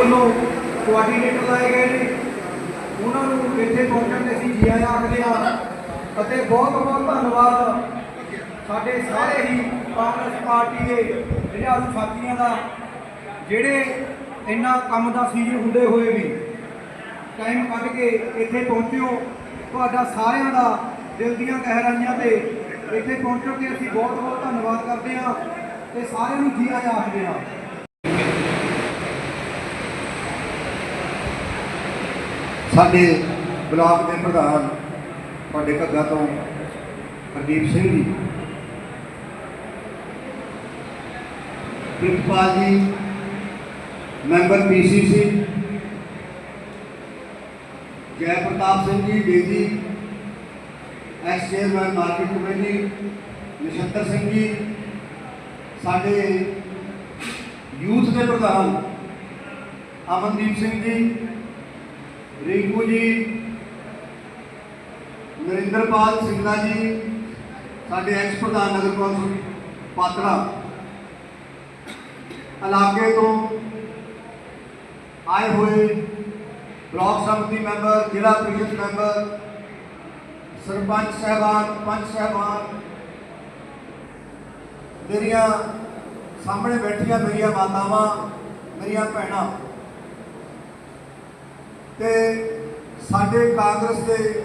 ਵੱਲੋਂ ਕੋਆਰਡੀਨੇਟਰ ਲਾਏ ਗਏ ਨੇ। ਉਹਨਾਂ ਨੂੰ ਇੱਥੇ ਪਹੁੰਚਣ ਦੇ ਅਸੀਂ ਜੀ ਆਇਆਂ ਆਖਦੇ ਹਾਂ ਅਤੇ ਬਹੁਤ ਬਹੁਤ ਧੰਨਵਾਦ। ਸਾਡੇ ਸਾਰੇ ਹੀ ਕਾਂਗਰਸ ਪਾਰਟੀ ਦੇ ਜਿਹੜੇ ਸਾਥੀਆਂ ਦਾ, ਜਿਹੜੇ ਇੰਨਾ ਕੰਮ ਦਾ ਸੀਜ਼ਨ ਹੁੰਦੇ ਹੋਏ ਵੀ। ਟਾਈਮ ਕੱਢ ਕੇ ਇੱਥੇ ਪਹੁੰਚਿਓ। ਤੁਹਾਡਾ ਸਾਰਿਆਂ ਦਾ ਦਿਲ ਦੀਆਂ ਗਹਿਰਾਈਆਂ ਤੇ ਇੱਥੇ ਪਹੁੰਚੋ ਤੇ ਅਸੀਂ ਬਹੁਤ ਬਹੁਤ ਧੰਨਵਾਦ ਕਰਦੇ ਹਾਂ ਤੇ ਸਾਰਿਆਂ ਨੂੰ ਜੀ ਆਇਆਂ ਆਖਦੇ ਹਾਂ। ਸਾਡੇ ਬਲਾਕ ਦੇ ਪ੍ਰਧਾਨ ਤੁਹਾਡੇ ਘੱਗਾ ਤੋਂ ਹਰਦੀਪ ਸਿੰਘ ਜੀ। ਪ੍ਰਿਤਪਾਲ ਜੀ, ਮੈਂਬਰ ਪੀਸੀਸੀ। ਜੈ Pratap Singh ji Daisy ex chairman market committee, Nachhatar Singh ji. ਸਾਡੇ ਯੂਥ ਦੇ ਪ੍ਰਧਾਨ ਅਮਨਦੀਪ ਸਿੰਘ ਜੀ। ਰਿੰਕੂ ਜੀ, ਨਰਿੰਦਰਪਾਲ ਸਿੰਘਲਾ ਜੀ, ਸਾਡੇ ਐਕਸ ਪ੍ਰਧਾਨ ਨਗਰ ਕੌਂਸਲ ਪਾਤੜਾ ਇਲਾਕੇ ਤੋਂ ਆਏ ਹੋਏ ਬਲਾਕ ਸੰਮਤੀ ਮੈਂਬਰ, ਜ਼ਿਲ੍ਹਾ ਪ੍ਰੀਸ਼ਦ ਮੈਂਬਰ, ਸਰਪੰਚ ਸਹਿਬਾਨ, ਪੰਚ ਸਹਿਬਾਨ, ਮੇਰੀਆਂ ਸਾਹਮਣੇ ਬੈਠੀਆਂ ਮੇਰੀਆਂ ਮਾਤਾਵਾਂ, ਮੇਰੀਆਂ ਭੈਣਾਂ ਤੇ ਸਾਡੇ ਕਾਂਗਰਸ ਦੇ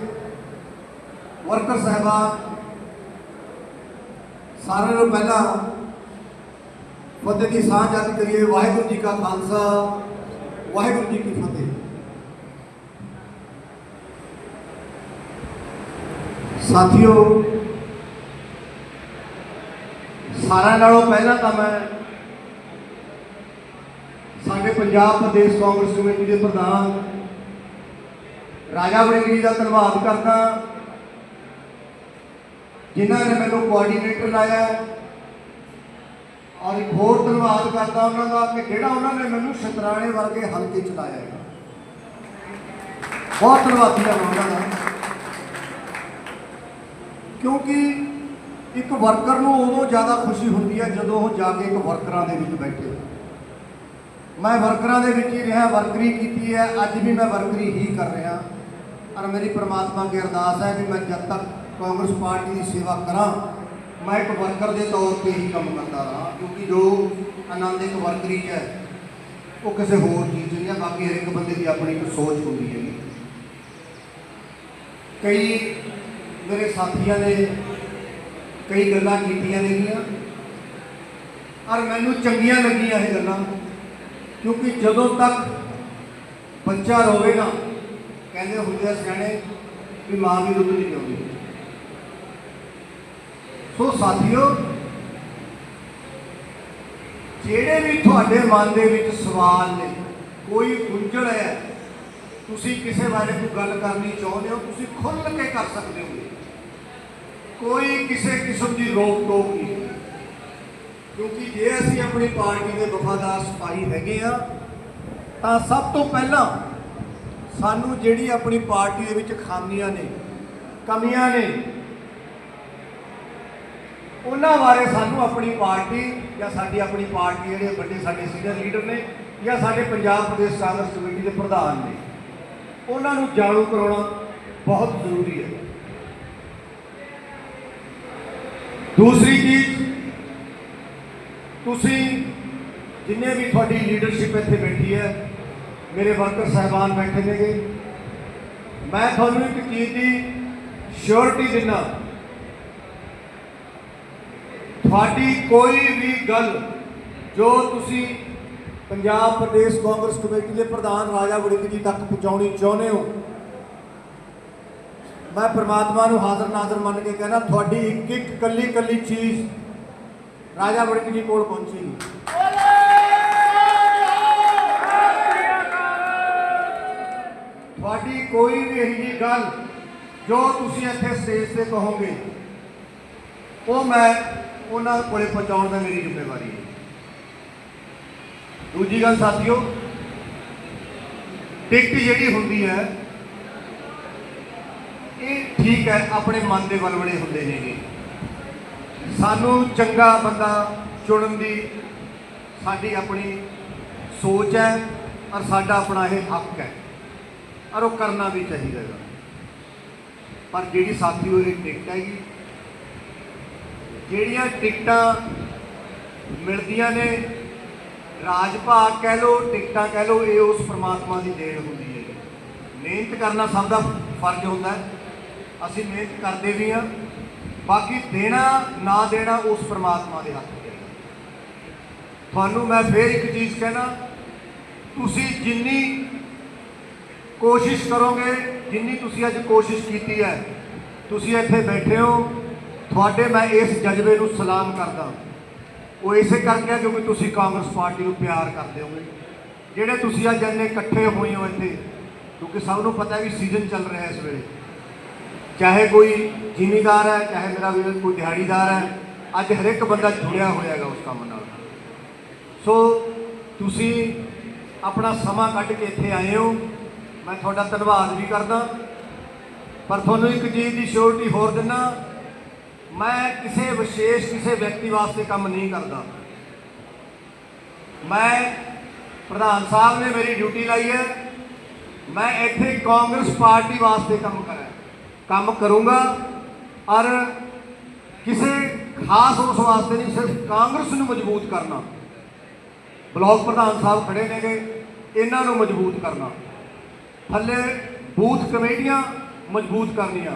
ਵਰਕਰ ਸਹਿਬਾਨ ਸਾਰਿਆਂ ਨੂੰ ਪਹਿਲਾਂ ਫਤਿਹ ਦੀ ਸਾਂਝ ਅੱਜ ਕਰੀਏ। ਵਾਹਿਗੁਰੂ ਜੀ ਕਾ ਖਾਲਸਾ, ਵਾਹਿਗੁਰੂ ਜੀ ਕੀ ਫਤਿਹ। ਸਾਥੀਓ, ਸਾਰਿਆਂ ਨਾਲੋਂ ਪਹਿਲਾਂ ਤਾਂ ਮੈਂ ਸਾਡੇ ਪੰਜਾਬ ਪ੍ਰਦੇਸ਼ ਕਾਂਗਰਸ ਕਮੇਟੀ ਦੇ ਪ੍ਰਧਾਨ ਰਾਜਾ ਵੜਿੰਗ ਜੀ ਦਾ ਧੰਨਵਾਦ ਕਰਦਾ। ਜਿਨ੍ਹਾਂ ਨੇ ਮੈਨੂੰ ਕੋਆਰਡੀਨੇਟਰ ਲਾਇਆ ਔਰ ਇੱਕ ਹੋਰ ਧੰਨਵਾਦ ਕਰਦਾ ਉਹਨਾਂ ਦਾ ਕਿ ਜਿਹੜਾ ਉਹਨਾਂ ਨੇ ਮੈਨੂੰ ਸ਼ਤਰਾਣੇ ਵਰਗੇ ਹਲਕੇ ਚ ਲਾਇਆ ਹੈ ਬਹੁਤ ਧੰਨਵਾਦੀ ਹਾਂ ਮੈਂ ਉਹਨਾਂ ਦਾ। ਕਿਉਂਕਿ ਇੱਕ ਵਰਕਰ ਨੂੰ ਉਦੋਂ ਜ਼ਿਆਦਾ ਖੁਸ਼ੀ ਹੁੰਦੀ ਹੈ ਜਦੋਂ ਉਹ ਜਾ ਕੇ ਇੱਕ ਵਰਕਰਾਂ ਦੇ ਵਿੱਚ ਬੈਠੇ। ਮੈਂ ਵਰਕਰਾਂ ਦੇ ਵਿੱਚ ਹੀ ਰਿਹਾ ਵਰਕਰੀ ਕੀਤੀ ਹੈ, ਅੱਜ ਵੀ ਮੈਂ ਵਰਕਰੀ ਹੀ ਕਰ ਰਿਹਾ। ਔਰ ਮੇਰੀ ਪ੍ਰਮਾਤਮਾ ਅੱਗੇ ਅਰਦਾਸ ਹੈ ਕਿ ਮੈਂ ਜਦ ਤੱਕ ਕਾਂਗਰਸ ਪਾਰਟੀ ਦੀ ਸੇਵਾ ਕਰਾਂ, ਮੈਂ ਇੱਕ ਵਰਕਰ ਦੇ ਤੌਰ ਤੇ ਹੀ ਕੰਮ ਕਰਦਾ ਰਹਾ, ਕਿਉਂਕਿ ਜੋ ਆਨੰਦ ਇੱਕ ਵਰਕਰੀ ਹੈ, ਉਹ ਕਿਸੇ ਹੋਰ ਚੀਜ਼ 'ਚ ਨਹੀਂ ਹੈ, ਬਾਕੀ ਹਰ ਇੱਕ ਬੰਦੇ ਦੀ ਆਪਣੀ ਇੱਕ ਸੋਚ ਹੁੰਦੀ ਹੈ ਕਈ ਮੇਰੇ ਸਾਥੀਆਂ ਨੇ ਕਈ ਗੱਲਾਂ ਕੀਤੀਆਂ ਨੇਗੀਆਂ, ਔਰ ਮੈਨੂੰ ਚੰਗੀਆਂ ਲੱਗੀਆਂ ਇਹ ਗੱਲਾਂ, ਕਿਉਂਕਿ ਜਦੋਂ ਤੱਕ ਬੱਚਾ ਰੋਵੇ ਨਾ ਕਹਿੰਦੇ ਹੁੰਦੇ ਆ ਸਿਆਣੇ ਵੀ ਮਾਂ ਵੀ ਦੁੱਧ ਨਹੀਂ ਪਿਉਂਦੀ। ਸੋ ਸਾਥੀਓ, ਜਿਹੜੇ ਵੀ ਤੁਹਾਡੇ ਮਨ ਦੇ ਵਿੱਚ ਸਵਾਲ ਨੇ, ਕੋਈ ਗੁੰਝਲ ਹੈ, ਤੁਸੀਂ ਕਿਸੇ ਬਾਰੇ ਕੋਈ ਗੱਲ ਕਰਨੀ ਚਾਹੁੰਦੇ ਹੋ, ਤੁਸੀਂ ਖੁੱਲ੍ਹ ਕੇ ਕਰ ਸਕਦੇ ਹੋ। ਕੋਈ ਕਿਸੇ ਕਿਸਮ ਦੀ ਰੋਕ ਟੋਕ ਨਹੀਂ। ਕਿਉਂਕਿ ਜੇ ਅਸੀਂ ਆਪਣੀ ਪਾਰਟੀ ਦੇ ਵਫਾਦਾਰ ਸਿਪਾਹੀ ਹੈਗੇ ਆ, ਤਾਂ ਸਭ ਤੋਂ ਪਹਿਲਾਂ ਸਾਨੂੰ ਜਿਹੜੀ ਆਪਣੀ ਪਾਰਟੀ ਦੇ ਵਿੱਚ ਖਾਮੀਆਂ ਨੇ, ਕਮੀਆਂ ਨੇ, ਉਹਨਾਂ ਬਾਰੇ ਸਾਨੂੰ ਆਪਣੀ ਪਾਰਟੀ ਜਾਂ ਸਾਡੀ ਆਪਣੀ ਪਾਰਟੀ ਜਿਹੜੇ ਵੱਡੇ ਸਾਡੇ ਸੀਨੀਅਰ ਲੀਡਰ ਨੇ ਜਾਂ ਸਾਡੇ ਪੰਜਾਬ ਪ੍ਰਦੇਸ਼ ਕਾਂਗਰਸ ਕਮੇਟੀ ਦੇ ਪ੍ਰਧਾਨ ਨੇ, ਉਹਨਾਂ ਨੂੰ ਜਾਣੂ ਕਰਾਉਣਾ ਬਹੁਤ ਜ਼ਰੂਰੀ ਹੈ। ਦੂਸਰੀ ਚੀਜ਼, ਤੁਸੀਂ ਜਿੰਨੇ ਵੀ ਤੁਹਾਡੀ ਲੀਡਰਸ਼ਿਪ ਇੱਥੇ ਬੈਠੀ ਹੈ ਮੇਰੇ ਵਰਕਰ ਸਹਿਬਾਨ ਬੈਠੇ ਨੇਗੇ। ਮੈਂ ਤੁਹਾਨੂੰ ਇੱਕ ਚੀਜ਼ ਦੀ ਸ਼ੋਰਟੀ ਦਿੰਦਾ। ਤੁਹਾਡੀ ਕੋਈ ਵੀ ਗੱਲ ਜੋ ਤੁਸੀਂ ਪੰਜਾਬ ਪ੍ਰਦੇਸ਼ ਕਾਂਗਰਸ ਕਮੇਟੀ ਦੇ ਪ੍ਰਧਾਨ ਰਾਜਾ ਵੜਿੰਗ ਜੀ ਤੱਕ ਪਹੁੰਚਾਉਣੀ ਚਾਹੁੰਦੇ ਹੋ, ਮੈਂ ਪ੍ਰਮਾਤਮਾ ਨੂੰ ਹਾਜ਼ਰ ਨਾਜ਼ਰ ਮੰਨ ਕੇ ਕਹਿੰਦਾ ਤੁਹਾਡੀ ਇੱਕ ਇੱਕ ਕੱਲੀ ਕੱਲੀ ਚੀਜ਼ ਰਾਜਾ ਵੜਿੰਗ ਜੀ ਕੋਲ ਪਹੁੰਚੀ ਤੁਹਾਡੀ ਕੋਈ ਵੀ ਇਹੋ ਜਿਹੀ ਗੱਲ ਜੋ ਤੁਸੀਂ ਇੱਥੇ ਸਟੇਜ ਤੇ ਕਹੋਗੇ, ਉਹ ਮੈਂ ਉਹਨਾਂ ਕੋਲੇ ਪਹੁੰਚਾਉਣ ਦਾ ਮੇਰੀ ਜ਼ਿੰਮੇਵਾਰੀ ਹੈ। ਦੂਜੀ ਗੱਲ ਸਾਥੀਓ ਟਿਕਟ ਜਿਹੜੀ ਹੁੰਦੀ ਹੈ, ਇਹ ਠੀਕ ਹੈ, ਆਪਣੇ ਮਨ ਦੇ ਵਲਵਲੇ ਹੁੰਦੇ ਨੇਗੇ ਸਾਨੂੰ ਚੰਗਾ ਬੰਦਾ ਚੁਣਨ ਦੀ ਸਾਡੀ ਆਪਣੀ ਸੋਚ ਹੈ ਔਰ ਸਾਡਾ ਆਪਣਾ ਇਹ ਹੱਕ ਹੈ। ਔਰ ਉਹ ਕਰਨਾ ਵੀ ਚਾਹੀਦਾ ਹੈਗਾ। ਪਰ ਜਿਹੜੀ ਸਾਥੀਓ ਇਹ ਟਿਕਟ ਹੈਗੀ, ਜਿਹੜੀਆਂ ਟਿਕਟਾਂ ਮਿਲਦੀਆਂ ਨੇ ਰਾਜ ਭਾਗ ਕਹਿ ਲੋ ਟਿਕਟਾਂ ਕਹਿ ਲੋ ਇਹ ਉਸ ਪ੍ਰਮਾਤਮਾ ਦੀ ਦੇਣ ਹੁੰਦੀ ਹੈ। ਮਿਹਨਤ ਕਰਨਾ ਸਭ ਦਾ ਫਰਜ਼ ਹੁੰਦਾ ਹੈ। ਅਸੀਂ ਮਿਹਨਤ ਕਰਦੇ ਵੀ ਹਾਂ, ਬਾਕੀ ਦੇਣਾ, ਨਾ ਦੇਣਾ ਉਸ ਪ੍ਰਮਾਤਮਾ ਦੇ ਹੱਥ 'ਚ ਤੁਹਾਨੂੰ ਮੈਂ ਫੇਰ ਇੱਕ ਚੀਜ਼ ਕਹਿਣਾ, ਤੁਸੀਂ ਜਿੰਨੀ ਕੋਸ਼ਿਸ਼ ਕਰੋਗੇ, ਜਿੰਨੀ ਤੁਸੀਂ ਅੱਜ ਕੋਸ਼ਿਸ਼ ਕੀਤੀ ਹੈ, ਤੁਸੀਂ ਇੱਥੇ ਬੈਠੇ ਹੋ, ਤੁਹਾਡੇ ਮੈਂ ਇਸ ਜਜ਼ਬੇ ਨੂੰ ਸਲਾਮ ਕਰਦਾ ਉਹ ਇਸੇ ਕਰਕੇ ਆ ਕਿਉਂਕਿ ਤੁਸੀਂ ਕਾਂਗਰਸ ਪਾਰਟੀ ਨੂੰ ਪਿਆਰ ਕਰਦੇ ਹੋਗੇ। ਜਿਹੜੇ ਤੁਸੀਂ ਅੱਜ ਇੰਨੇ ਇਕੱਠੇ ਹੋਏ ਹੋ ਇੱਥੇ, ਕਿਉਂਕਿ ਸਭ ਨੂੰ ਪਤਾ ਹੈ ਵੀ ਸੀਜ਼ਨ ਚੱਲ ਰਿਹਾ ਇਸ ਵੇਲੇ। ਚਾਹੇ ਕੋਈ ਜ਼ਿਮੀਦਾਰ ਹੈ, ਚਾਹੇ ਮੇਰਾ ਵੀ ਕੋਈ ਦਿਹਾੜੀਦਾਰ ਹੈ, ਅੱਜ ਹਰ ਇੱਕ ਬੰਦਾ ਜੁੜਿਆ ਹੋਇਆ ਹੈਗਾ ਉਸ ਕੰਮ ਨਾਲ। ਸੋ ਤੁਸੀਂ ਆਪਣਾ ਸਮਾਂ ਕੱਢ ਕੇ ਇੱਥੇ ਆਏ ਹੋ। ਮੈਂ ਤੁਹਾਡਾ ਧੰਨਵਾਦ ਵੀ ਕਰਦਾ। ਪਰ ਤੁਹਾਨੂੰ ਇੱਕ ਚੀਜ਼ ਦੀ ਸ਼ੋਰਟੀ ਹੋਰ ਦਿੰਨਾ, ਮੈਂ ਕਿਸੇ ਵਿਸ਼ੇਸ਼ ਕਿਸੇ ਵਿਅਕਤੀ ਵਾਸਤੇ ਕੰਮ ਨਹੀਂ ਕਰਦਾ। ਮੈਂ ਪ੍ਰਧਾਨ ਸਾਹਿਬ ਨੇ ਮੇਰੀ ਡਿਊਟੀ ਲਾਈ ਹੈ। ਮੈਂ ਇੱਥੇ ਕਾਂਗਰਸ ਪਾਰਟੀ ਵਾਸਤੇ ਕੰਮ ਕਰਾਂ ਕੰਮ ਕਰੂੰਗਾ, ਔਰ ਕਿਸੇ ਖਾਸ ਉਸ ਵਾਸਤੇ ਨਹੀਂ, ਸਿਰਫ ਕਾਂਗਰਸ ਨੂੰ ਮਜ਼ਬੂਤ ਕਰਨਾ। ਬਲਾਕ ਪ੍ਰਧਾਨ ਸਾਹਿਬ ਖੜੇ ਨੇਗੇ, ਇਹਨਾਂ ਨੂੰ ਮਜ਼ਬੂਤ ਕਰਨਾ। ਥੱਲੇ ਬੂਥ ਕਮੇਟੀਆਂ ਮਜ਼ਬੂਤ ਕਰਨੀਆਂ।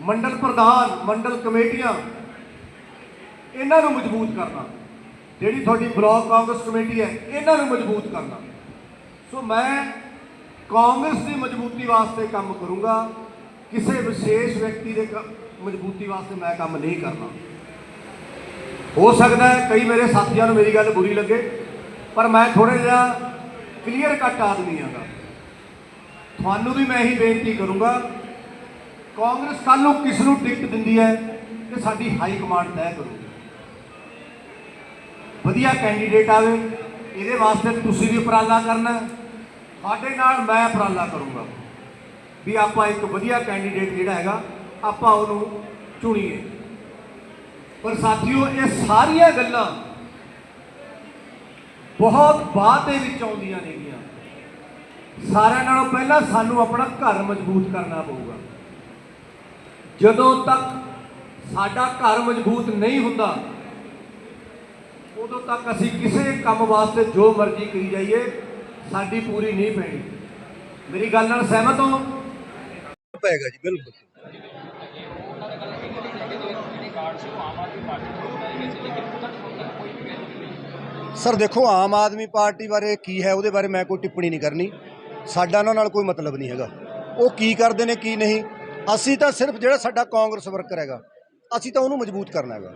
ਮੰਡਲ ਪ੍ਰਧਾਨ, ਮੰਡਲ ਕਮੇਟੀਆਂ, ਇਹਨਾਂ ਨੂੰ ਮਜ਼ਬੂਤ ਕਰਨਾ। ਜਿਹੜੀ ਤੁਹਾਡੀ ਬਲਾਕ ਕਾਂਗਰਸ ਕਮੇਟੀ ਹੈ, ਇਹਨਾਂ ਨੂੰ ਮਜ਼ਬੂਤ ਕਰਨਾ। ਸੋ ਮੈਂ ਕਾਂਗਰਸ ਦੀ ਮਜ਼ਬੂਤੀ ਵਾਸਤੇ ਕੰਮ ਕਰੂੰਗਾ। ਕਿਸੇ ਵਿਸ਼ੇਸ਼ ਵਿਅਕਤੀ ਦੇ ਕ- ਮਜ਼ਬੂਤੀ ਵਾਸਤੇ ਮੈਂ ਕੰਮ ਨਹੀਂ ਕਰਨਾ। ਹੋ ਸਕਦਾ ਹੈ ਕਈ ਮੇਰੇ ਸਾਥੀਆਂ ਨੂੰ ਮੇਰੀ ਗੱਲ ਬੁਰੀ ਲੱਗੇ, ਪਰ ਮੈਂ ਥੋੜਾ ਜਿਹਾ ਕਲੀਅਰ ਕੱਟ ਆਦਮੀ ਆਂਗਾ ਤੁਹਾਨੂੰ ਵੀ ਮੈਂ ਇਹੀ ਬੇਨਤੀ ਕਰੂੰਗਾ, ਕਾਂਗਰਸ ਕੱਲ ਨੂੰ ਕਿਸ ਨੂੰ ਟਿਕਟ ਦਿੰਦੀ ਹੈ ਤੇ ਸਾਡੀ ਹਾਈ ਕਮਾਂਡ ਤੈਅ ਕਰੂਗੀ। ਵਧੀਆ ਕੈਂਡੀਡੇਟ ਆਵੇ, ਇਹਦੇ ਵਾਸਤੇ ਤੁਸੀਂ ਵੀ ਉਪਰਾਲਾ ਕਰਨਾ ਸਾਡੇ ਨਾਲ ਮੈਂ ਉਪਰਾਲਾ ਕਰੂੰਗਾ ਵੀ ਆਪਾਂ ਇੱਕ ਵਧੀਆ ਕੈਂਡੀਡੇਟ ਜਿਹੜਾ ਹੈਗਾ, ਆਪਾਂ ਉਹਨੂੰ ਚੁਣੀਏ। ਪਰ ਸਾਥੀਓ, ਇਹ ਸਾਰੀਆਂ ਗੱਲਾਂ ਬਹੁਤ ਬਾਅਦ ਦੇ ਵਿੱਚ ਆਉਂਦੀਆਂ ਨੇਗੀਆਂ। ਸਾਰਿਆਂ ਨਾਲੋਂ ਪਹਿਲਾਂ ਸਾਨੂੰ ਆਪਣਾ ਘਰ ਮਜ਼ਬੂਤ ਕਰਨਾ ਪਊਗਾ। ਜਦੋਂ ਤੱਕ ਸਾਡਾ ਘਰ ਮਜ਼ਬੂਤ ਨਹੀਂ ਹੁੰਦਾ, ਉਦੋਂ ਤੱਕ ਅਸੀਂ ਕਿਸੇ ਕੰਮ ਵਾਸਤੇ ਜੋ ਮਰਜ਼ੀ ਕਰੀ ਜਾਈਏ, ਸਾਡੀ ਪੂਰੀ ਨਹੀਂ ਪੈਣੀ। ਮੇਰੀ ਗੱਲ ਨਾਲ ਸਹਿਮਤ ਹੋ? ਪਏਗਾ ਜੀ, ਬਿਲਕੁਲ। ਸਰ ਦੇਖੋ, ਆਮ ਆਦਮੀ ਪਾਰਟੀ ਬਾਰੇ ਕੀ ਹੈ, ਉਹਦੇ ਬਾਰੇ ਮੈਂ ਕੋਈ ਟਿੱਪਣੀ ਨਹੀਂ ਕਰਨੀ। ਸਾਡਾ ਉਹਨਾਂ ਨਾਲ ਕੋਈ ਮਤਲਬ ਨਹੀਂ ਹੈਗਾ। ਉਹ ਕੀ ਕਰਦੇ ਨੇ ਕੀ ਨਹੀਂ ਅਸੀਂ ਤਾਂ ਸਿਰਫ ਜਿਹੜਾ ਸਾਡਾ ਕਾਂਗਰਸ ਵਰਕਰ ਹੈਗਾ ਅਸੀਂ ਤਾਂ ਉਹਨੂੰ ਮਜ਼ਬੂਤ ਕਰਨਾ ਹੈਗਾ।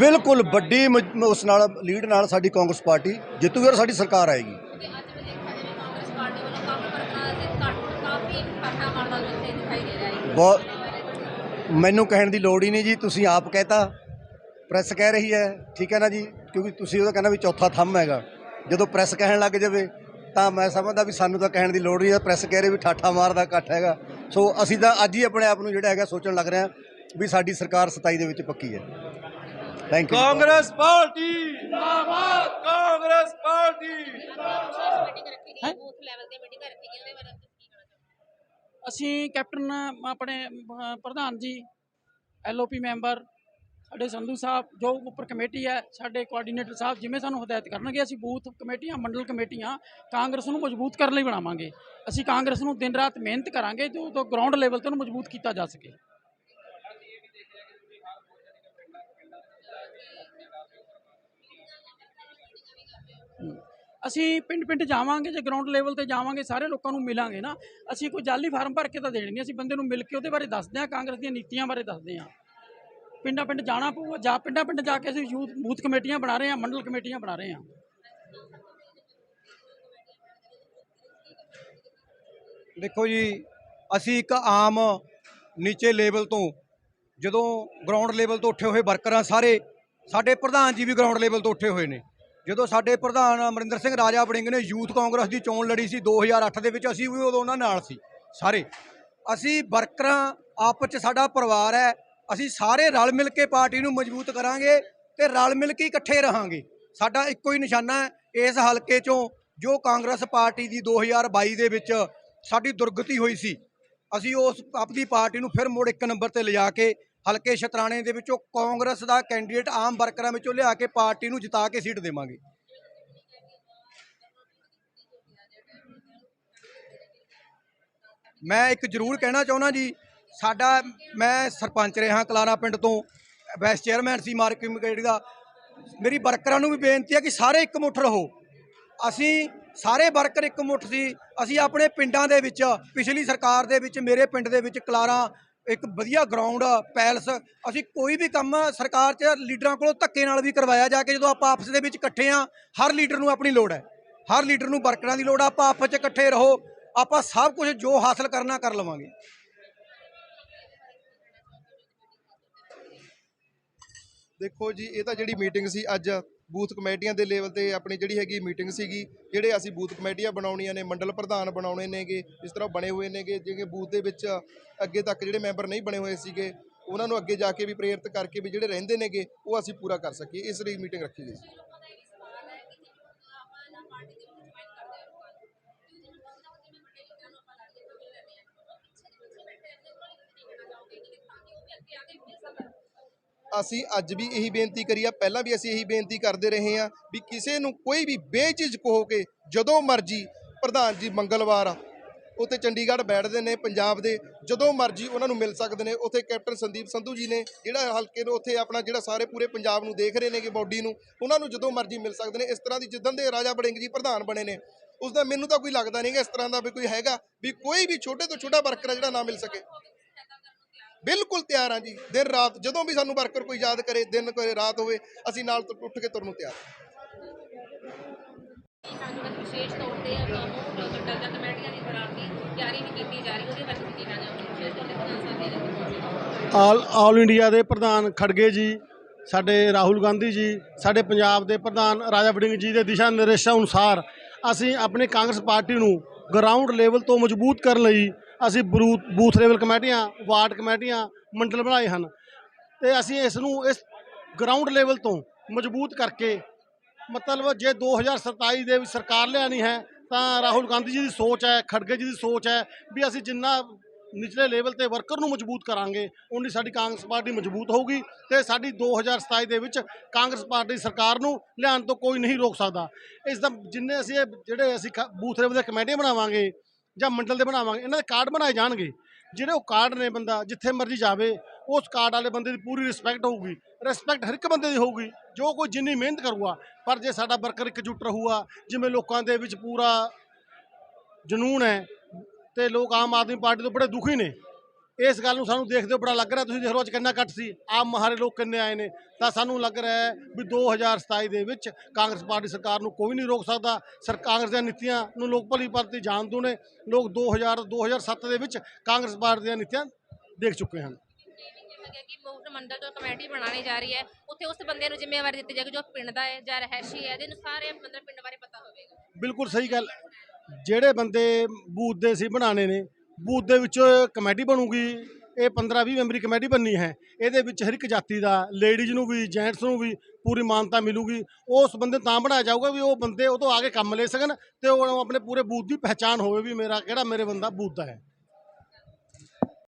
ਬਿਲਕੁਲ ਵੱਡੀ ਉਸ ਨਾਲ ਲੀਡ ਨਾਲ ਸਾਡੀ ਕਾਂਗਰਸ ਪਾਰਟੀ ਜਿੱਤੂਗੀ ਔਰ ਸਾਡੀ ਸਰਕਾਰ ਆਏਗੀ। ਬਹੁਤ ਮੈਨੂੰ ਕਹਿਣ ਦੀ ਲੋੜ ਹੀ ਨਹੀਂ ਜੀ ਤੁਸੀਂ ਆਪ ਕਹਿਤਾ ਪ੍ਰੈਸ ਕਹਿ ਰਹੀ ਹੈ ਠੀਕ ਹੈ ਨਾ ਜੀ? ਕਿਉਂਕਿ ਤੁਸੀਂ ਉਹਦਾ ਕਹਿੰਦਾ ਵੀ ਚੌਥਾ ਥੰਮ ਹੈਗਾ। ਜਦੋਂ ਪ੍ਰੈਸ ਕਹਿਣ ਲੱਗ ਜਾਵੇ ਤਾਂ ਮੈਂ ਸਮਝਦਾ ਵੀ ਸਾਨੂੰ ਤਾਂ ਕਹਿਣ ਦੀ ਲੋੜ ਨਹੀਂ ਹੈ। ਪ੍ਰੈਸ ਕਹਿ ਰਹੀ ਵੀ ਠਾਠਾ ਮਾਰਦਾ ਇਕੱਠ ਹੈਗਾ। ਸੋ ਅਸੀਂ ਤਾਂ ਅੱਜ ਹੀ ਆਪਣੇ ਆਪ ਨੂੰ ਜਿਹੜਾ ਹੈਗਾ ਸੋਚਣ ਲੱਗ ਰਹੇ ਹਾਂ ਵੀ ਸਾਡੀ ਸਰਕਾਰ 27 ਦੇ ਵਿੱਚ ਪੱਕੀ ਹੈ। Thank you Congress party! ਜਿੰਦਾਬਾਦ! ਕਾਂਗਰਸ ਪਾਰਟੀ! ਮੀਟਿੰਗ ਰੱਖੀ ਗਈ ਬੂਥ ਲੈਵਲ ਤੇ ਮੀਟਿੰਗ ਰੱਖੀ ਗਈ ਉਹਦੇ ਬਾਰੇ ਤੁਸੀਂ ਕੀ ਕਹਿਣਾ ਚਾਹੋਗੇ? ਅਸੀਂ ਕੈਪਟਨ ਆਪਣੇ ਪ੍ਰਧਾਨ ਜੀ ਐਲਓਪੀ ਮੈਂਬਰ ਸਾਡੇ ਸੰਧੂ ਸਾਹਿਬ, ਜੋ ਉੱਪਰ ਕਮੇਟੀ ਹੈ, ਸਾਡੇ ਕੋਆਰਡੀਨੇਟਰ ਸਾਹਿਬ ਜਿਵੇਂ ਸਾਨੂੰ ਹਦਾਇਤ ਕਰਨਗੇ, ਅਸੀਂ ਬੂਥ ਕਮੇਟੀਆਂ, ਮੰਡਲ ਕਮੇਟੀਆਂ ਕਾਂਗਰਸ ਨੂੰ ਮਜ਼ਬੂਤ ਕਰਨ ਲਈ ਬਣਾਵਾਂਗੇ। ਅਸੀਂ ਕਾਂਗਰਸ ਨੂੰ ਦਿਨ ਰਾਤ ਮਿਹਨਤ ਕਰਾਂਗੇ ਜੋ ਤੋਂ ਗਰਾਊਂਡ ਲੈਵਲ ਤੋਂ ਮਜ਼ਬੂਤ ਕੀਤਾ ਜਾ ਸਕੇ। ਅਸੀਂ ਪਿੰਡ ਪਿੰਡ ਜਾਵਾਂਗੇ, ਜੇ ਗਰਾਊਂਡ ਲੈਵਲ ਤੇ ਜਾਵਾਂਗੇ, ਸਾਰੇ ਲੋਕਾਂ ਨੂੰ ਮਿਲਾਂਗੇ ਨਾ, ਅਸੀਂ ਕੋਈ ਜਾਲੀ ਫਾਰਮ ਭਰ ਕੇ ਤਾਂ ਦੇਣੇ ਨਹੀਂ ਅਸੀਂ ਬੰਦੇ ਨੂੰ ਮਿਲ ਕੇ ਉਹਦੇ ਬਾਰੇ ਦੱਸਦੇ ਹਾਂ, ਕਾਂਗਰਸ ਦੀਆਂ ਨੀਤੀਆਂ ਬਾਰੇ ਦੱਸਦੇ ਹਾਂ। ਪਿੰਡਾਂ ਪਿੰਡ ਜਾਣਾ ਪਊਗਾ, ਜਾਂ ਪਿੰਡਾਂ ਪਿੰਡ ਜਾ ਕੇ ਅਸੀਂ ਯੂਥ, ਬੂਥ ਕਮੇਟੀਆਂ ਬਣਾ ਰਹੇ ਹਾਂ, ਮੰਡਲ ਕਮੇਟੀਆਂ ਬਣਾ ਰਹੇ ਹਾਂ। ਦੇਖੋ ਜੀ, ਅਸੀਂ ਇੱਕ ਆਮ ਨੀਚੇ ਲੈਵਲ ਤੋਂ, ਜਦੋਂ ਗਰਾਊਂਡ ਲੈਵਲ ਤੋਂ ਉੱਠੇ ਹੋਏ ਵਰਕਰਾਂ ਸਾਰੇ, ਸਾਡੇ ਪ੍ਰਧਾਨ ਜੀ ਵੀ ਗਰਾਊਂਡ ਲੈਵਲ ਤੋਂ ਉੱਠੇ ਹੋਏ ਨੇ। ਜਦੋਂ ਸਾਡੇ ਪ੍ਰਧਾਨ ਅਮਰਿੰਦਰ ਸਿੰਘ ਰਾਜਾ ਵੜਿੰਗ ਨੇ ਯੂਥ ਕਾਂਗਰਸ ਦੀ ਚੋਣ ਲੜੀ ਸੀ 2008 ਦੇ ਵਿੱਚ, ਅਸੀਂ ਵੀ ਉਦੋਂ ਉਹਨਾਂ ਨਾਲ ਸੀ, ਸਾਰੇ। ਅਸੀਂ ਵਰਕਰਾਂ ਆਪਸ 'ਚ ਸਾਡਾ ਪਰਿਵਾਰ ਹੈ ਅਸੀਂ ਸਾਰੇ ਰਲ ਮਿਲ ਕੇ ਪਾਰਟੀ ਨੂੰ ਮਜ਼ਬੂਤ ਕਰਾਂਗੇ ਤੇ ਰਲ ਮਿਲ ਕੇ ਇਕੱਠੇ ਰਹਾਂਗੇ। ਸਾਡਾ ਇੱਕੋ ਹੀ ਨਿਸ਼ਾਨਾ ਹੈ ਇਸ ਹਲਕੇ ਚੋਂ ਜੋ ਕਾਂਗਰਸ ਪਾਰਟੀ ਦੀ 2022 ਦੇ ਵਿੱਚ ਸਾਡੀ ਦੁਰਗਤੀ ਹੋਈ ਸੀ। ਅਸੀਂ ਉਸ ਆਪਣੀ ਪਾਰਟੀ ਨੂੰ ਫਿਰ ਮੁੜ ਇੱਕ ਨੰਬਰ ਤੇ ਲਿਜਾ ਕੇ ਹਲਕੇ ਸ਼ਤਰਾਣੇ ਦੇ ਵਿੱਚੋਂ ਕਾਂਗਰਸ ਦਾ ਕੈਂਡੀਡੇਟ ਆਮ ਵਰਕਰਾਂ ਵਿੱਚੋਂ ਲਿਆ ਕੇ ਪਾਰਟੀ ਨੂੰ ਜਿਤਾ ਕੇ ਸੀਟ ਦੇਵਾਂਗੇ। ਮੈਂ ਇੱਕ ਜ਼ਰੂਰ ਕਹਿਣਾ ਚਾਹੁੰਦਾ ਜੀ ਸਾਡਾ ਮੈਂ ਸਰਪੰਚ ਰਿਹਾ ਕਲਾਰਾ ਪਿੰਡ ਤੋਂ ਵਾਈਸ ਚੇਅਰਮੈਨ ਸੀ ਮਾਰਕੀਟ ਕਮੇਟੀ ਦਾ। ਮੇਰੀ ਵਰਕਰਾਂ ਨੂੰ ਵੀ ਬੇਨਤੀ ਹੈ ਕਿ ਸਾਰੇ ਇੱਕ ਮੁੱਠ ਰਹੋ। ਅਸੀਂ ਸਾਰੇ ਵਰਕਰ ਇੱਕ ਮੁੱਠ ਸੀ। ਅਸੀਂ ਆਪਣੇ ਪਿੰਡਾਂ ਦੇ ਵਿੱਚ, ਪਿਛਲੀ ਸਰਕਾਰ ਦੇ ਵਿੱਚ, ਮੇਰੇ ਪਿੰਡ ਦੇ ਵਿੱਚ ਕਲਾਰਾ ਇੱਕ ਵਧੀਆ ਗਰਾਊਂਡ ਪੈਲਸ। ਅਸੀਂ ਕੋਈ ਵੀ ਕੰਮ ਸਰਕਾਰ 'ਚ ਲੀਡਰਾਂ ਕੋਲੋਂ ਧੱਕੇ ਨਾਲ ਵੀ ਕਰਵਾਇਆ ਜਾ ਕੇ ਜਦੋਂ ਆਪਾਂ ਆਪਸ ਦੇ ਵਿੱਚ ਇਕੱਠੇ ਆ, ਹਰ ਲੀਡਰ ਨੂੰ ਆਪਣੀ ਲੋੜ ਹੈ। ਹਰ ਲੀਡਰ ਨੂੰ ਵਰਕਰਾਂ ਦੀ ਲੋੜ ਆ, ਆਪਾਂ ਆਪਸ 'ਚ ਇਕੱਠੇ ਰਹੋ। ਆਪਾਂ ਸਭ ਕੁਝ ਜੋ ਹਾਸਲ ਕਰਨਾ ਕਰ ਲਵਾਂਗੇ। ਦੇਖੋ ਜੀ, ਇਹ ਤਾਂ ਜਿਹੜੀ ਮੀਟਿੰਗ ਸੀ ਅੱਜ ਬੂਥ ਕਮੇਟੀਆਂ ਦੇ ਲੈਵਲ ਤੇ ਆਪਣੀ ਜਿਹੜੀ ਹੈਗੀ ਮੀਟਿੰਗ ਸੀਗੀ, ਜਿਹੜੇ ਅਸੀਂ ਬੂਥ ਕਮੇਟੀਆਂ ਬਣਾਉਣੀਆਂ ਨੇ, ਮੰਡਲ ਪ੍ਰਧਾਨ ਬਣਾਉਣੇ ਨੇਗੇ, ਇਸ ਤਰ੍ਹਾਂ ਬਣੇ ਹੋਏ ਨੇਗੇ ਜਿਹੜੇ ਬੂਥ ਦੇ ਵਿੱਚ ਅੱਗੇ ਤੱਕ ਜਿਹੜੇ ਮੈਂਬਰ ਨਹੀਂ ਬਣੇ ਹੋਏ ਸੀਗੇ, ਉਹਨਾਂ ਨੂੰ ਅੱਗੇ ਜਾ ਕੇ ਵੀ ਪ੍ਰੇਰਿਤ ਕਰਕੇ ਵੀ ਜਿਹੜੇ ਰਹਿੰਦੇ ਨੇਗੇ, ਉਹ ਅਸੀਂ ਪੂਰਾ ਕਰ ਸਕੀਏ। ਇਸ ਲਈ ਮੀਟਿੰਗ ਰੱਖੀ ਗਈ ਸੀ। ਅਸੀਂ ਅੱਜ ਵੀ ਇਹੀ ਬੇਨਤੀ ਕਰੀ ਆ, ਪਹਿਲਾਂ ਵੀ ਅਸੀਂ ਇਹੀ ਬੇਨਤੀ ਕਰਦੇ ਰਹੇ ਆ ਵੀ ਕਿਸੇ ਨੂੰ ਕੋਈ ਵੀ ਬੇਝਿਜਕ ਹੋ ਕੇ ਜਦੋਂ ਮਰਜ਼ੀ ਪ੍ਰਧਾਨ ਜੀ ਮੰਗਲਵਾਰ ਆ, ਉੱਥੇ ਚੰਡੀਗੜ੍ਹ ਬੈਠਦੇ ਨੇ, ਪੰਜਾਬ ਦੇ, ਜਦੋਂ ਮਰਜ਼ੀ ਉਹਨਾਂ ਨੂੰ ਮਿਲ ਸਕਦੇ ਨੇ, ਉੱਥੇ ਕੈਪਟਨ ਸੰਦੀਪ ਸੰਧੂ ਜੀ ਨੇ ਜਿਹੜਾ ਹਲਕੇ ਨੂੰ ਉੱਥੇ ਆਪਣਾ ਜਿਹੜਾ ਸਾਰੇ ਪੂਰੇ ਪੰਜਾਬ ਨੂੰ ਦੇਖ ਰਹੇ ਨੇ ਕਿ ਬਾਡੀ ਨੂੰ, ਉਹਨਾਂ ਨੂੰ ਜਦੋਂ ਮਰਜ਼ੀ ਮਿਲ ਸਕਦੇ ਨੇ, ਇਸ ਤਰ੍ਹਾਂ ਦੀ ਜਿੱਦਣ ਦੇ ਰਾਜਾ ਬੜਿੰਗ ਜੀ ਪ੍ਰਧਾਨ ਬਣੇ ਨੇ ਉਸ ਦਾ ਮੈਨੂੰ ਤਾਂ ਕੋਈ ਲੱਗਦਾ ਨਹੀਂਗਾ ਇਸ ਤਰ੍ਹਾਂ ਦਾ ਵੀ ਕੋਈ ਹੈਗਾ ਵੀ ਕੋਈ ਵੀ ਛੋਟੇ ਤੋਂ ਛੋਟਾ ਵਰਕਰ ਆ ਜਿਹੜਾ ਨਾ ਮਿਲ ਸਕੇ। ਬਿਲਕੁਲ ਤਿਆਰ ਹਾਂ ਜੀ। ਦਿਨ ਰਾਤ ਜਦੋਂ ਵੀ ਸਾਨੂੰ ਵਰਕਰ ਕੋਈ ਯਾਦ ਕਰੇ ਦਿਨ ਕੋਈ ਰਾਤ ਹੋਵੇ ਅਸੀਂ ਨਾਲ ਤੋਂ ਉੱਠ ਕੇ ਤੁਰਨ ਨੂੰ ਤਿਆਰ ਵਿਸ਼ੇਸ਼ ਤੌਰ ਤੇ ਆਪਾਂ ਨੂੰ ਡਲਦਾ ਕਮੇਟੀਆਂ ਦੀ ਬਣਾਉਣ ਦੀ ਤਿਆਰੀ ਵੀ ਕੀਤੀ ਜਾ ਰਹੀ ਉਹਦੇ ਬਾਰੇ ਕੀ ਕਹਿਣਾ ਚਾਹੁੰਦੇ ਵਿਸ਼ੇਸ਼ ਤੌਰ ਤੇ ਪ੍ਰਧਾਨ ਸਾਹਿਬ ਦੇ ਰਹੇ ਆਲ ਆਲ ਇੰਡੀਆ ਦੇ ਪ੍ਰਧਾਨ ਖੜਗੇ ਜੀ ਸਾਡੇ ਰਾਹੁਲ ਗਾਂਧੀ ਜੀ ਸਾਡੇ ਪੰਜਾਬ ਦੇ ਪ੍ਰਧਾਨ ਰਾਜਾ ਵੜਿੰਗ ਜੀ ਦੇ ਦਿਸ਼ਾ ਨਿਰਦੇਸ਼ਾਂ ਅਨੁਸਾਰ ਅਸੀਂ ਆਪਣੀ ਕਾਂਗਰਸ ਪਾਰਟੀ ਨੂੰ ਗਰਾਊਂਡ ਲੈਵਲ ਤੋਂ ਮਜ਼ਬੂਤ ਕਰਨ ਲਈ ਅਸੀਂ ਬਰੂਥ ਬੂਥ ਲੈਵਲ ਕਮੇਟੀਆਂ, ਵਾਰਡ ਕਮੇਟੀਆਂ ਮੰਡਲ ਬਣਾਏ ਹਨ ਤੇ ਅਸੀਂ ਇਸ ਨੂੰ ਇਸ ਗਰਾਊਂਡ ਲੈਵਲ ਤੋਂ ਮਜ਼ਬੂਤ ਕਰਕੇ ਮਤਲਬ ਜੇ 2027 ਦੇ ਵਿੱਚ ਸਰਕਾਰ ਲਿਆਣੀ ਹੈ ਤਾਂ ਰਾਹੁਲ ਗਾਂਧੀ ਜੀ ਦੀ ਸੋਚ ਹੈ, ਖੜਗੇ ਜੀ ਦੀ ਸੋਚ ਹੈ ਵੀ ਅਸੀਂ ਜਿੰਨਾ ਨਿਚਲੇ ਲੈਵਲ ਤੇ ਵਰਕਰ ਨੂੰ ਮਜ਼ਬੂਤ ਕਰਾਂਗੇ ਉਨੀ ਸਾਡੀ ਕਾਂਗਰਸ ਪਾਰਟੀ ਮਜ਼ਬੂਤ ਹੋਊਗੀ ਤੇ ਸਾਡੀ 2027 ਦੇ ਵਿੱਚ ਕਾਂਗਰਸ ਪਾਰਟੀ ਸਰਕਾਰ ਨੂੰ ਲਿਆਉਣ ਤੋਂ ਕੋਈ ਨਹੀਂ ਰੋਕ ਸਕਦਾ। ਇਸ ਦਾ ਜਿੰਨੇ ਅਸੀਂ ਇਹ ਜਿਹੜੇ ਅਸੀਂ ਕ- ਬੂਥ ਲੈਵਲ ਦੇ ਕਮੇਟੀਆਂ ਬਣਾਵਾਂਗੇ ਜਾਂ ਮੰਡਲ ਦੇ ਬਣਾਵਾਂਗੇ, ਇਹਨਾਂ ਦੇ ਕਾਰਡ ਬਣਾਏ ਜਾਣਗੇ। ਜਿਹੜੇ ਉਹ ਕਾਰਡ ਨੇ ਬੰਦਾ, ਜਿੱਥੇ ਮਰਜ਼ੀ ਜਾਵੇ, ਉਸ ਕਾਰਡ ਵਾਲੇ ਬੰਦੇ ਦੀ ਪੂਰੀ ਰਿਸਪੈਕਟ ਹੋਊਗੀ। ਰਿਸਪੈਕਟ ਹਰ ਇੱਕ ਬੰਦੇ ਦੀ ਹੋਊਗੀ, ਜੋ ਕੋਈ ਜਿੰਨੀ ਮਿਹਨਤ ਕਰੂਗਾ। ਪਰ ਜੇ ਸਾਡਾ ਵਰਕਰ ਇਕਜੁੱਟ ਰਹੂਗਾ, ਜਿਵੇਂ ਲੋਕਾਂ ਦੇ ਵਿੱਚ ਪੂਰਾ ਜਨੂਨ ਹੈ ਤੇ ਲੋਕ ਆਮ ਆਦਮੀ ਪਾਰਟੀ ਤੋਂ ਬੜੇ ਦੁਖੀ ਨੇ ਇਸ ਗੱਲ ਨੂੰ ਸਾਨੂੰ ਦੇਖਦੇ ਹੋ ਬੜਾ ਲੱਗ ਰਿਹਾ ਤੁਸੀਂ ਦੇਖ ਅੱਜ ਕਿੰਨਾ ਘੱਟ ਸੀ। ਆਮ ਮਹਾਰੇ ਲੋਕ ਕਿੰਨੇ ਆਏ ਨੇ। ਤਾਂ ਸਾਨੂੰ ਲੱਗ ਰਿਹਾ ਹੈ ਵੀ 2027 ਦੇ ਵਿੱਚ ਕਾਂਗਰਸ ਪਾਰਟੀ ਸਰਕਾਰ ਨੂੰ ਕੋਈ ਨਹੀਂ ਰੋਕ ਸਕਦਾ। ਸਰ ਕਾਂਗਰਸ ਦੀਆਂ ਨੀਤੀਆਂ ਨੂੰ ਲੋਕ ਭਲੀ ਭਾਂਤੀ ਜਾਣਦੇ ਨੇ ਲੋਕ 2000 2007 ਦੇ ਵਿੱਚ ਕਾਂਗਰਸ ਪਾਰਟੀ ਦੀਆਂ ਨੀਤੀਆਂ ਦੇਖ ਚੁੱਕੇ ਹਨ। ਲੱਗਿਆ ਕਿ ਬੂਥ ਮੰਡਲ ਤੋਂ ਕਮੇਟੀ ਬਣਾਉਣੀ ਜਾ ਰਹੀ ਹੈ। ਉੱਥੇ ਉਸ ਬੰਦੇ ਨੂੰ ਜ਼ਿੰਮੇਵਾਰੀ ਦਿੱਤੀ ਜਾਏਗੀ ਜੋ ਪਿੰਡ ਦਾ ਹੈ ਜਾਂ ਰਹਿਸ਼ੀ ਹੈ। ਜਿਹਨੂੰ ਸਾਰੇ ਮਤਲਬ ਪਿੰਡ ਬਾਰੇ ਪਤਾ ਹੋਵੇਗਾ। ਬਿਲਕੁਲ ਸਹੀ ਗੱਲ। ਜਿਹੜੇ ਬੰਦੇ ਬੂਥ ਦੇ ਸੀ ਬਣਾਣੇ ਨੇ ਬੂਥ ਦੇ ਵਿੱਚ ਕਮੇਟੀ ਬਣੂਗੀ, ਇਹ 15 20 ਮੈਂਬਰੀ ਕਮੇਟੀ ਬਣਨੀ ਹੈ। ਇਹਦੇ ਵਿੱਚ ਹਰ ਇੱਕ ਜਾਤੀ ਦਾ ਲੇਡੀਜ਼ ਨੂੰ ਵੀ ਜੈਂਟਸ ਨੂੰ ਵੀ ਪੂਰੀ ਮਾਨਤਾ ਮਿਲੂਗੀ। ਉਸ ਬੰਦੇ ਨੂੰ ਤਾਂ ਬਣਾਇਆ ਜਾਊਗਾ ਵੀ ਉਹ ਬੰਦੇ ਉਹ ਤੋਂ ਆ ਕੇ ਕੰਮ ਲੈ ਸਕਣ ਤੇ ਉਹ ਆਪਣੇ ਪੂਰੇ ਬੂਥ ਦੀ ਪਹਿਚਾਣ ਹੋਵੇ ਵੀ ਮੇਰਾ ਕਿਹੜਾ ਮੇਰੇ ਬੰਦਾ ਬੂਥ ਦਾ ਹੈ।